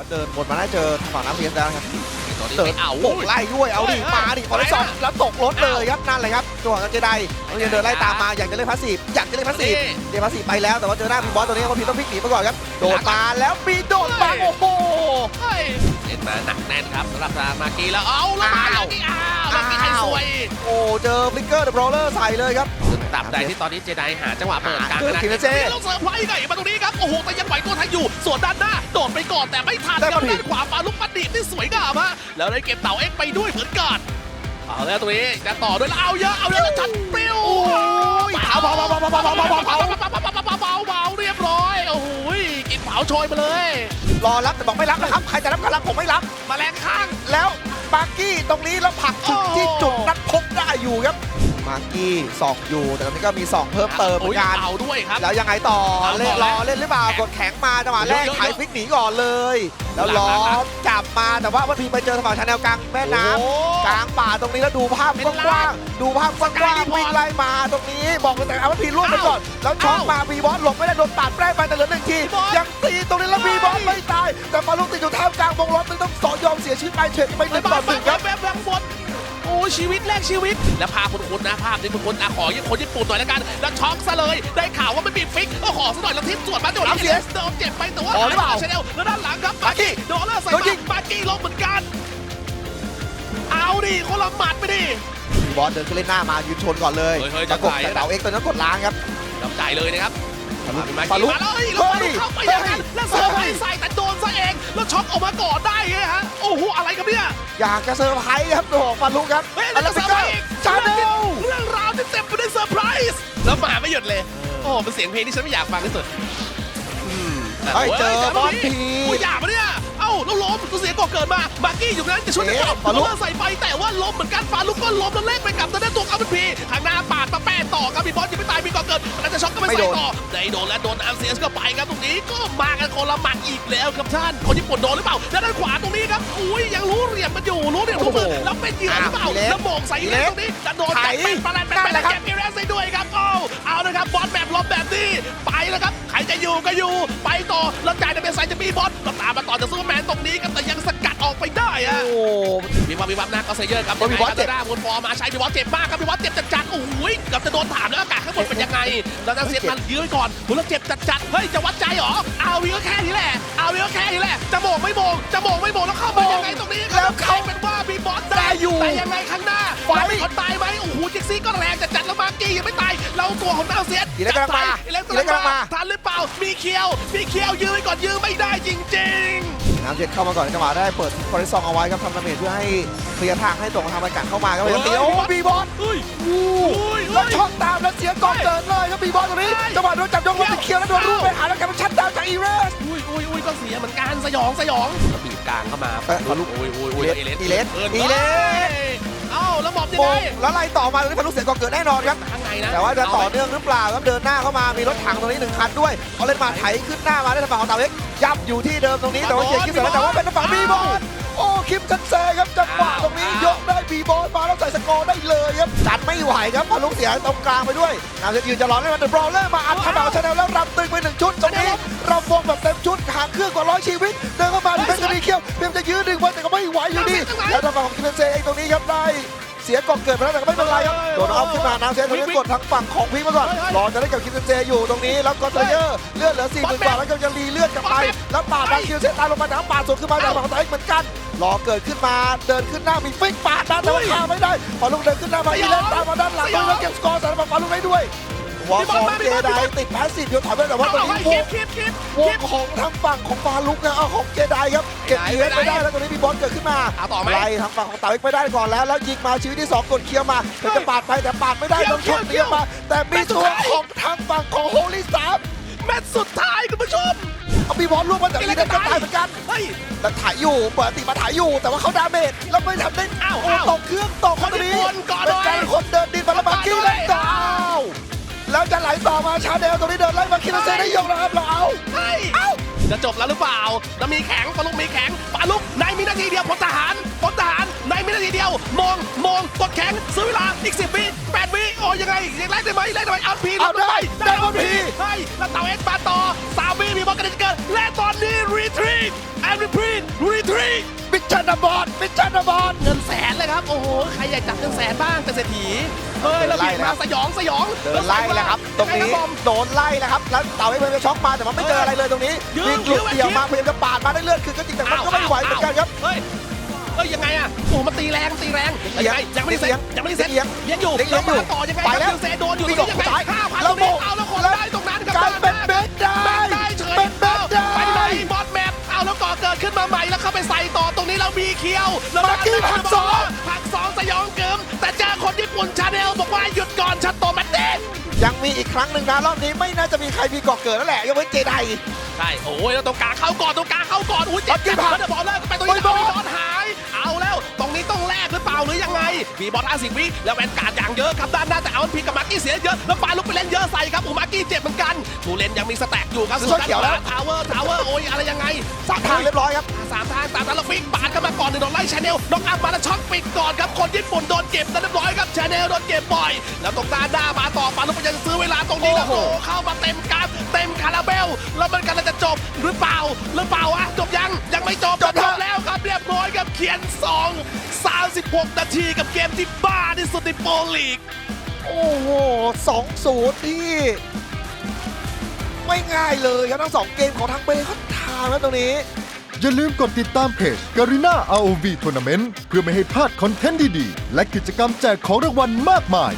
ว่าเดินบนมาได้เจอฝั่งน้ำเสียแล้วครับตอนนี้เติไม่ร์เอาโป่งไล่ด้วยเอาดิเฮ้ยมาดิขอได้สองไปนะแล้วตกรถเลยครับนั่นเลยครับจังหวะนั้นเจไดน้องเรียนเดินไล่ตามมาอยากจะเล่นพาสซีฟอยากจะเล่นพาสซีฟเดพาสซีฟไปแล้วแต่ว่าเจอหน้าพีบอสตัวนี้ว่าพีต้องพลิกหนีมาก่อนครับโดดมาแล้วมีโดดมาโอ้โหเฮ้ยเล่นมาหนักแน่นครับสำหรับทางมากีแล้วเอาแล้วมาอ้าวอย่างนี้อ้าวแล้วมีใครสวยโอ้เจอฟลิกเกอร์เดอะบรอเลอร์ใส่เลยครับ ตราบใดที่ตอนนี้เจไดหาจังหวะเปิดกลางคือนะคิมเจนี่เราเสิร์ฟไว้ไงมาตรงนี้ครับโอ้โหแต่ยังไหวตัวทันอยู่ ส่วนด้านหน้าโดดไปก่อนแต่ไม่ทันได้ครัมาบผิดด้านขวาปาลุกปัดดีที่สวยงามฮะแล้วได้เก็บเต่าเอ็กซ์ไปด้วยเหมือนกันเอาแล้วตรงนี้จะต่อด้วยแล้วเอาเยอะเอาเยอะแล้วชัดปริ้วโอ้ยเผาเผาเผาเผาเผาเผาเผาเผาเผาเผาเผาเรียบร้อยโอ้โหกินเผาโชยไปเลย รอรับแต่บอกไม่รับนะครับใครจะรับก็รับผมไม่รับแมลงข้างแล้วมากกี้ตรงนี้แล้วผลักจุดที่จุดนัดพบได้อยู่ครับ มากกี้สองอยู่ แต่ตอนนี้ก็มีสองเพิ่มเติมเหมือนกันเอาด้วยครับ แล้วยังไงต่อเอาต่อเล่นรอเล่นหรือเปล่ากดแข็งมาจังหวะแรกเยอะๆไถฟิกหนีก่อนเลย แล้วล้อหลังจับมาแต่ว่าวันพีไปเจอฝั่งชาแนลกลางแม่น้ำโอ้กลางป่าตรงนี้แล้วดูภาพเป็นกว้างๆดูภาพกว้างสกายรีพอร์ตๆวิ่งไล่มาตรงนี้บอกเลยแต่เอาวันพีล่วงไปก่อนแล้วช็อกเอ้ามมาบีบอสหลบไม่ได้โดนปาดแป้งไปแต่เหลือหนึ่งทีบีบอสยังตีตรงนี้แล้วเฮ้บียบอสไม่ตาย แต่มาลุกติดอยู่ท่ามกลางวงรถมันต้องสอยอมเสียชีวิตไปเฉยไปหนึ่งต่อหนึ่งครับ ชีวิตแรกชีวิต แล้วภาพคุณคุณนะภาพนี้คุณคุณอะขอยี่คนญี่ปุ่นหน่อยแล้วกัน แล้วช็อกซะเลย ได้ข่าวว่ามันมีฟิกก็ขอซะหน่อยแล้วทิปส่วนมาโดนเอาเสียโดนเจ็บไปแต่ว่าอ๋อหรือเปล่าชแนลแล้วด้านหลังครับปากี้โดนเลอร์ใส่โดนยิงปากี้ลงเหมือนกัน เอาดิคนละหมัดไปดิบีบอสเดินขึ้นเล่นหน้ามายืนชนก่อนเลยเฮ้ยเฮ้ยจะกดจะถ่ายแต่เต่าเอ็กซ์ตัวนั้นกดล้างครับน้ำใจเลยนะครับ ปาปาลุลุกมาเลยแล้วปาลุกเข้าไปอย่างนั้นแล้วเซอร์ไพรส์ใส่แต่โดนซะเองแล้วช็อกออกมาก่อนได้ไงฮะโอ้โหอะไรกันเนี่ยอยากจะเซอร์ไพรส์ครับตัวของฟาลุกครับเฮ้ยอันแล้นั้วนจะฟิเซอกร์เกไพอรร์ส์ชาแนลเรื่องราวที่เต็มไปด้วยเซอร์ไพรส์แล้วมาไม่หยุดเลยโอ้เป็นเสียงเพลงที่ฉันไม่อยากฟังที่สุดอืมเฮ้ยเจอบอสพีกูอยากปะเนี่ยเอ้าแล้วล้มตัวเสียก่อเกิดมามาร์กี้อยู่นั้นจะช่วยกันเอ๊ะต่อฟาลุกเใส่ไปแต่ว่าล้มเหมือนกันฟาลุกก็ล้มแล้วเล่นไปกับตัวนั้นตัวเขาเป็นพีข้าง ไม่ไม่ใส่โดนต่อได้โดนแล้วโดนอาร์เซียสก็ไปครับตรงนี้ก็มากันคนละหมัดอีกแล้วครับท่านคนญี่ปุ่นโดนหรือเปล่าแล้วด้านขวาตรงนี้ครับอุ้ยยังรู้เหลี่ยมมันอยู่รู้เหลี่ยมทุกมือแล้วเป็นเหยื่อหรือเปล่าแล้วโบกใส่เล็ตรงนี้จะโดนจับเป็นประหลาดเป็นประหลาดเก็บอีเรสได้ด้วยครับโอ้เอาเลยครับบอลแบบล้มแบบนี้ไปแล้วครับใครจะอยู่ก็อยู่ไปต่อแล้วจ่ายจะเป็นไซจะมีบอลก็ตามมาต่อจากซูเปอร์แมนตรงนี้ครับแต่ยังสกัดออกไปได้อะโอ้ มีความมีความหน้าก็เซเยอร์ครับโอ้ยมีบอสเจ็บด้าบนฟอร์มาใช้มีบอสเจ็บมากครับมีบอสเจ็บจัดๆโอ้ยเกับจะโดนถามแล้วอากาศข้างบนเป็นยังไงแล้วนักเสียมันยื้อไว้ก่อนคุณแล้วเจ็บจัดๆเฮ้ยจะวัดใจเหรอเอาวีก็แค่นี้แหละเอาวีก็แค่นี้แหละจะโบกไม่โบกจะโบกไม่โบกแล้วเข้าไปยังไงตรงนี้แล้วเขาเป็นว่ามีบอสได้อยู่แต่ยังไงข้างหน้าไฟแล้วมีคนตายไหมโอ้โหจิกซี่ก็แรงจัดๆแล้วมาร์กี้ยังไม่ตายเราตัวของดาวเซียนอีเล็กกำลังมาอีเล็กอีเล็กกำลังมาทันหรือเปล่ามีเคียวมีเคียวยื้อไว้ก่อนยื้อไม่ได้จริง ๆ น้ำเจ็ดเข้ามาก่อนในจังหวะได้เปิดคอริซองเอาไว้ครับทำดาเมจเพื่อให้เคลียร์ทางให้ตรงทางบรรยากาศเข้ามาครับเฮ้ยเตียวบีบอสเฮ้ยอู้อุ้ยแล้วช็อตตามแล้วเสียกองเกิดเลยครับบีบอสตรงนี้เฮ้ยจังหวะโดนจับยกลงไปเคียวแล้วโดนรูปไปหาแล้วกลายเป็นชัดดาวน์จากอีเรสอุ้ยอุ้ยอุ้ยก็เสียเหมือนกันสยองสยองแล้วบีบกลางเข้ามาเอ๊ะฟาลุกอุ้ยอุ้ยอุ้ยอีอีเลเลสสอีเลสอินอีเลสเอ้า แล้วบอมยังโมไงงแล้วไล่ต่อมาตรงนี้พารุเสียกองเกิดแน่นอนครับ ข้างในนะแต่ว่าจะต่อเนื่องหรือเปล่าครับเดินหน้าเข้ามามีรถถังตรงนี้หนึ่งคันด้วยเขาเล่นมาไถขึ้นหน้ามาได้ทางฝั่งของเต่าเล็กยับอยู่ที่เดิมตรงนี้แต่ว่าเกียร์คิมเสร็จแล้วแต่ว่าเป็นทางฝั่งบีบอสโอ้คิมจันเซครับจังหวะตรงนี้ยกได้บีบอสมาแล้วใส่สกอร์ได้เลยครับจันไม่ไหวครับพารุเสียตรงกลางไปด้วยนาเซยืนจะรอเล่นมันเดอะบรอเลอร์มาอัดทางฝั่งของชาแนลแล้วรำตึงไปหนึ่งชุดตรงนี้รำวงแบบเต็มชุดหางเครื่องกว่าร้อยชีวิตเดินเข้ามาที่เป็นกรีเคียวเพียงจะยื้อดึงไว้แต่ก็ไม่ไหวอยู่ดีแล้วทางฝั่งของคิมจันเซเองตรงนี้ครับได้เสียกองเกิดไปแล้วแต่ก็ไม่เป็นไรครับโดนเอาขึ้นมาน้ำเซนตรงนี้กดทางฝั่งของพิงมาก่อนรอจะได้กับคิมเซนเจอยู่ตรงนี้แล้วก็เซเยอร์เลือดเหลือ4 0 0 0 0กว่าแล้วก็จะรีเลือดกลับไปแล้วปาดทางคิมเซนตายลงมาน้ำปาดสวนขึ้นมาจากฝั่งไตเหมือนกันรอเกิดขึ้นมาเดินขึ้นหน้ามีฟิกปาดนะแต่ว่าฆ่าไม่ได้พอลูกเดินขึ้นหน้ามาอีเลนตามมาด้านหลังแล้วเก็บสกอร์สำหรับฟาลูกได้ด้วย หัวของเจไดติดแพสซีฟเดียวถอยไปแต่ว่าตอนนี้วคิงปคิปคิปวงของทางฝั่งของฟาลุกนะเอาของเจไดครับเก็บอีเวนต์ไม่ได้แล้วตรงนี้มีบอลเกิดขึ้นมาเอาต่อไหมไล่ทางฝั่งของเต๋าเอกไม่ได้ก่อนแล้วแล้วยิงมาชีวิตที่2กดเคลียร์มาเธอจะปาดไปแต่ปาดไม่ได้เกี่โดยวนชนเกี่เตียยวมา แต่มีตัวของทางฝั่งของโฮลิสามแมตช์สุดท้ายคุณผู้ชมเอามีบอลลูกมาจากอีเดนก็ตายเหมือนกันเฮ้ยแล้วถ่ายอยู่เปิดติมาถ่ายอยู่ แต่ว่าเขาดาเมจแล้วไม่ทำได้อ้าวโอ้อ้าวตกเครื่องตกคนนี้คนก่อนเป็นเลยการคนเดินดินมาแล้วมากี้ก่อนเลเล่ยน ต่อมาชาเดลตรงนี้เดินไล่มาคิดเซได้ยกนะครับเราเอาจะจบแล้วหรือเปล่าแล้มีแข็งปลาลุกมีแข็งปลาลุกนายมีนาทีเดียวพลทหารพลทหารนายมีนาทีเดียว มองมองกดแข็งซื้อเวลาอีกสิบวิแปดวิโอ้ยังไงยังไล่ได้ไหมไล่ได้ไหมเอาพีเอาได้ได้เอาพีให้แล้วเต่าเอ็กซ์มาต่อสามวิมีบอลกระดิ่งเกินและตอนนี้รีทรีแอนด์รีพรีรีทรีบิชชันบอลบิชชันบอลเงินแสนเลยครับโอ้โหใครอยากจับเงินแสนบ้างเป็นเศรษฐีเฮ้ยแล้วบีมาสยองสยองเดินไล่เลยครับ ตรงนี้ไงะบอมโดนไล่แล้วครับแล้วเต่าไอ้เพื่อนไปช็อกมาแต่ว่าไม่เจออะไรเลยตรงนี้ยื้อมีกลุ่มยื้อเดี่ยวมายื้อพยายามจะปาดมาได้เลือดคือก็จริงแต่มันก็ไม่ไหวเหมือนกันครับเฮ้ยเฮ้ยยังไงอะโอ้มันตีแรงตีแรงเลี้ยงยังไม่ได้เซ็ตยังไม่ได้เซ็ตเลี้ยงเลี้ยงอยู่เลี้ยงอยู่แล้วมาต่อยังไงไปแล้วคิวเซโดนอยู่วิ่ตงรงนี้ยังไงออกซ้ายห้าพันแล้ตรวงนี้เอาแล้วคนแล้วได้ตรงนั้นครับกลายเป็นเบสได้เบสได้เฉยเป็นเบสได้ไปไหนบอสแมปเอาแล้วก่อเกิดขึ้นมาใหม่แล้วเข้าไปใส่ต่อตรงนี้เรามีเคียวแล้วมาร์กี้ผักสองผักสองสยองเกิมแต่เจอคนญี่ปุ่นชาแนลบอกว่าหยุดก่อนชัดโตแมตเต้ ยังมีอีกครั้งหนึ่งนะรอบนี้ไม่น่าจะมีใครมีเกาะเกิดแล้วแหละยกเว้นเจได ใช่ โอ้ยแล้วตรงกลางเข้าก่อนตรงกลางเข้าก่อนอุ้ยเจ็บเอากิ๊บแล้วเดี๋ยวบอลเลิกไปตรงนี้โอ้ยเอาบอลบอลหาย เอาแล้ว ตรงนี้ต้องแลกหรือเปล่าหรือยังไงมีบอลอาสิวิแล้วแวนการ์ดอย่างเยอะครับด้านหน้าแต่เอาพีกับมาร์กี้เสียเยอะแล้วปาลุกไปเล่นเยอะใส่ครับอูมาร์กี้เจ็บเหมือนกันทูเลนยังมีสแต็กอยู่ครับซื้อเขียวแล้วทาวเวอร์ทาวเวอร์โอ้ยอะไรยังไง สามทางเรียบร้อยครับ สามทางสามทางแล้วฟิกปาดกันมาก่อนหนึ่งโดนไล่ชาแนลน้องอัพมาแล้วช็อตปิดก่อนครับคนญี่ปุ่นโดนเก็บแล้วเรียบร้อยครับชาแนลโดนเก็บบ่อย แล้วตรงด้านหน้ามาต่อปาลุกไปยังซื้อเวลาตรงนี้แล้วโอ้โอ้โหเข้ามาเต็มกราฟเต็มคาราเบลแล้วมันกำลังจะจบหรือเปล่าหรือเปล่าอะจบยังยังไม่จบจบแล้วแล้วครับเรียบร้อยครับเขียน 2 36 นาทีกับเกมที่บ้าที่สุดในโปรลีกโอ้โหสองศูนย์ที่ ไม่ง่ายเลยครับทั้งสองเกมของทางเบย์เขาทางแล้วตรงนี้ อย่าลืมกดติดตามเพจการิน่า ROV Tournament เพื่อไม่ให้พลาดคอนเทนต์ดีๆ และกิจกรรมแจกของรางวัลมากมาย